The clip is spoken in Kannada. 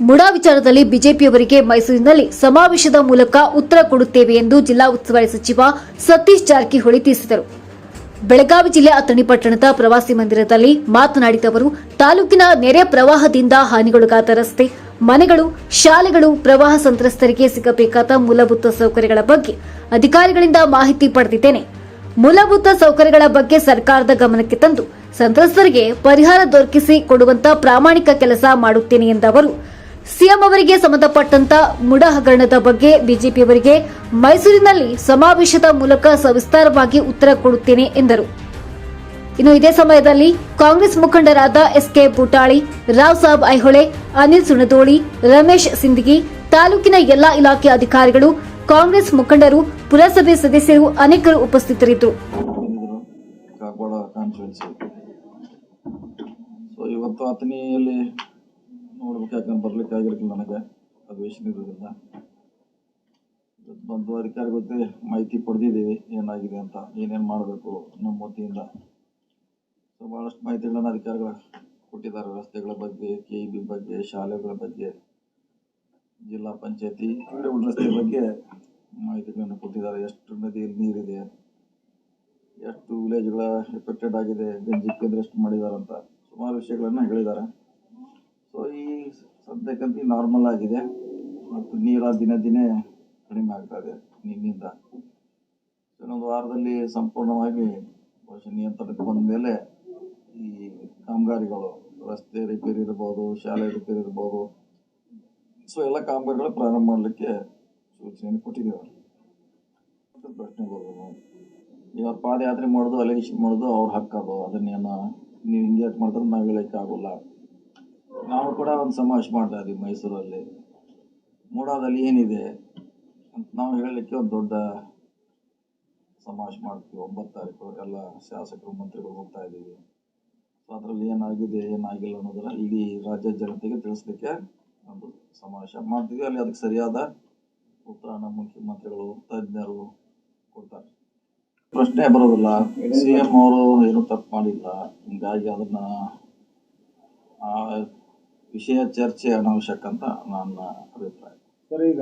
ಮುಡಾ ವಿಚಾರದಲ್ಲಿ ಬಿಜೆಪಿಯವರಿಗೆ ಮೈಸೂರಿನಲ್ಲಿ ಸಮಾವೇಶದ ಮೂಲಕ ಉತ್ತರ ಕೊಡುತ್ತೇವೆ ಎಂದು ಜಿಲ್ಲಾ ಉಸ್ತುವಾರಿ ಸಚಿವ ಸತೀಶ್ ಜಾರಕಿಹೊಳಿ ತಿಳಿಸಿದರು. ಬೆಳಗಾವಿ ಜಿಲ್ಲೆ ಅಥಣಿ ಪಟ್ಟಣದ ಪ್ರವಾಸಿ ಮಂದಿರದಲ್ಲಿ ಮಾತನಾಡಿದ ಅವರು, ತಾಲೂಕಿನ ನೆರೆ ಪ್ರವಾಹದಿಂದ ಹಾನಿಗೊಳಗಾದ ರಸ್ತೆ, ಮನೆಗಳು, ಶಾಲೆಗಳು, ಪ್ರವಾಹ ಸಂತ್ರಸ್ತರಿಗೆ ಸಿಗಬೇಕಾದ ಮೂಲಭೂತ ಸೌಕರ್ಯಗಳ ಬಗ್ಗೆ ಅಧಿಕಾರಿಗಳಿಂದ ಮಾಹಿತಿ ಪಡೆದಿದ್ದೇನೆ. ಮೂಲಭೂತ ಸೌಕರ್ಯಗಳ ಬಗ್ಗೆ ಸರ್ಕಾರದ ಗಮನಕ್ಕೆ ತಂದು ಸಂತ್ರಸ್ತರಿಗೆ ಪರಿಹಾರ ದೊರಕಿಸಿ ಕೊಡುವಂತ ಪ್ರಾಮಾಣಿಕ ಕೆಲಸ ಮಾಡುತ್ತೇನೆ ಎಂದ ಅವರು ಸಿಎಂ ಅವರಿಗೆ ಸಂಬಂಧಪಟ್ಟಂತ ಮುಡ ಹಗರಣದ ಬಗ್ಗೆ ಬಿಜೆಪಿಯವರಿಗೆ ಮೈಸೂರಿನಲ್ಲಿ ಸಮಾವೇಶದ ಮೂಲಕ ಸವಿಸ್ತಾರವಾಗಿ ಉತ್ತರ ಕೊಡುತ್ತೇನೆ ಎಂದರು. ಇನ್ನು ಇದೇ ಸಮಯದಲ್ಲಿ ಕಾಂಗ್ರೆಸ್ ಮುಖಂಡರಾದ ಎಸ್ಕೆ ಬೂಟಾಳಿ, ರಾವ್ ಸಾಬ್ ಐಹೊಳೆ, ಅನಿಲ್ ಸುಣದೋಳಿ, ರಮೇಶ್ ಸಿಂದಗಿ, ತಾಲೂಕಿನ ಎಲ್ಲಾ ಇಲಾಖೆ ಅಧಿಕಾರಿಗಳು, ಕಾಂಗ್ರೆಸ್ ಮುಖಂಡರು, ಪುರಸಭೆ ಸದಸ್ಯರು ಅನೇಕರು ಉಪಸ್ಥಿತರಿದ್ದರು. ಇವತ್ತು ನೋಡ್ಬೇಕು ಯಾಕಂದ್ರೆ ಬರ್ಲಿಕ್ಕೆ ಆಗಿರ್ಲಿಲ್ಲ ನನಗೆ. ಅಧಿವೇಶನ ಇರೋದ್ರಿಂದ ಬಂದು ಅಧಿಕಾರಿ ಗೊತ್ತೇ ಮಾಹಿತಿ ಪಡೆದಿದ್ದೀವಿ. ಏನಾಗಿದೆ ಅಂತ, ಏನೇನು ಮಾಡಬೇಕು ನಮ್ಮ ವತಿಯಿಂದ ಸೊ ಭಾಳಷ್ಟು ಮಾಹಿತಿಗಳನ್ನ ಅಧಿಕಾರಿಗಳ ಕೊಟ್ಟಿದ್ದಾರೆ. ರಸ್ತೆಗಳ ಬಗ್ಗೆ ಕೆ ಇ ಬಿ ಬಗ್ಗೆ, ಶಾಲೆಗಳ ಬಗ್ಗೆ, ಜಿಲ್ಲಾ ಪಂಚಾಯತಿ ರಸ್ತೆ ಬಗ್ಗೆ ಮಾಹಿತಿಗಳನ್ನು ಕೊಟ್ಟಿದ್ದಾರೆ. ಎಷ್ಟು ನದಿಯಲ್ಲಿ ನೀರಿದೆ, ಎಷ್ಟು ವಿಲೇಜ್ಗಳ ಎಫೆಕ್ಟೆಡ್ ಆಗಿದೆ, ಗಂಜಿ ಕೇಂದ್ರ ಎಷ್ಟು ಅಂತ ಸುಮಾರು ವಿಷಯಗಳನ್ನ ಹೇಳಿದ್ದಾರೆ. ಸೊ ಈ ಸದ್ಯಕ್ಕಂತೂ ನಾರ್ಮಲ್ ಆಗಿದೆ. ಮತ್ತು ನೀರ ದಿನ ದಿನೇ ಕಡಿಮೆ ಆಗ್ತಾ ಇದೆ ನಿನ್ನಿಂದ. ಇನ್ನೊಂದು ವಾರದಲ್ಲಿ ಸಂಪೂರ್ಣವಾಗಿ ಬಹುಶಃ ನಿಯಂತ್ರಣಕ್ಕೆ ಬಂದ ಮೇಲೆ ಈ ಕಾಮಗಾರಿಗಳು, ರಸ್ತೆ ರಿಪೇರಿ ಇರ್ಬೋದು, ಶಾಲೆ ರಿಪೇರಿ ಇರ್ಬೋದು. ಸೊ ಎಲ್ಲ ಕಾಮಗಾರಿಗಳು ಪ್ರಾರಂಭ ಮಾಡಲಿಕ್ಕೆ ಸೂಚನೆ ಕೊಟ್ಟಿದ್ದೇವೆ. ಪ್ರಶ್ನೆ ಬರ್ಬೋದು ಅವ್ರು ಪಾದಯಾತ್ರೆ ಮಾಡೋದು ಅಲಿಗೇಷನ್ ಮಾಡೋದು, ಅವ್ರ ಹಕ್ಕದು ಅದನ್ನೇನು ನೀವು ಹಿಂಗೆ ಯಾಕೆ ಮಾಡಿದ್ರೆ ನಾವು ಹೇಳಕ್ಕೆ ಆಗೋಲ್ಲ. ನಾವು ಕೂಡ ಒಂದು ಸಮಾವೇಶ ಮಾಡ್ತಾ ಇದ್ದೀವಿ ಮೈಸೂರಲ್ಲಿ. ಮೂಡಾದಲ್ಲಿ ಏನಿದೆ ಅಂತ ನಾವು ಹೇಳಲಿಕ್ಕೆ ಒಂದು ದೊಡ್ಡ ಸಮಾವೇಶ ಮಾಡ್ತೀವಿ. ಒಂಬತ್ತು ತಾರೀಕು ಎಲ್ಲ ಶಾಸಕರು, ಮಂತ್ರಿಗಳು ಹೋಗ್ತಾ ಇದ್ದೀವಿ. ಸೊ ಅದರಲ್ಲಿ ಏನಾಗಿದೆ, ಏನಾಗಿಲ್ಲ ಅನ್ನೋದನ್ನ ಇಡೀ ರಾಜ್ಯ ಜನತೆಗೆ ತಿಳಿಸ್ಲಿಕ್ಕೆ ಒಂದು ಸಮಾವೇಶ ಮಾಡ್ತೀವಿ. ಅಲ್ಲಿ ಅದಕ್ಕೆ ಸರಿಯಾದ ಉತ್ತರ ನಮ್ಮ ಮುಖ್ಯಮಂತ್ರಿಗಳು, ತಜ್ಞರು ಕೊಡ್ತಾರೆ. ಪ್ರಶ್ನೆ ಬರೋದಿಲ್ಲ. ಸಿ ಎಂ ಅವರು ಏನು ತಪ್ಪು ಮಾಡಿಲ್ಲ. ಹೀಗಾಗಿ ಅದನ್ನು ವಿಷಯ ಚರ್ಚೆ ಅನಾವಶ್ಯಕ ಅಂತ ನನ್ನ ಅಭಿಪ್ರಾಯ. ಸರಿ ಈಗ.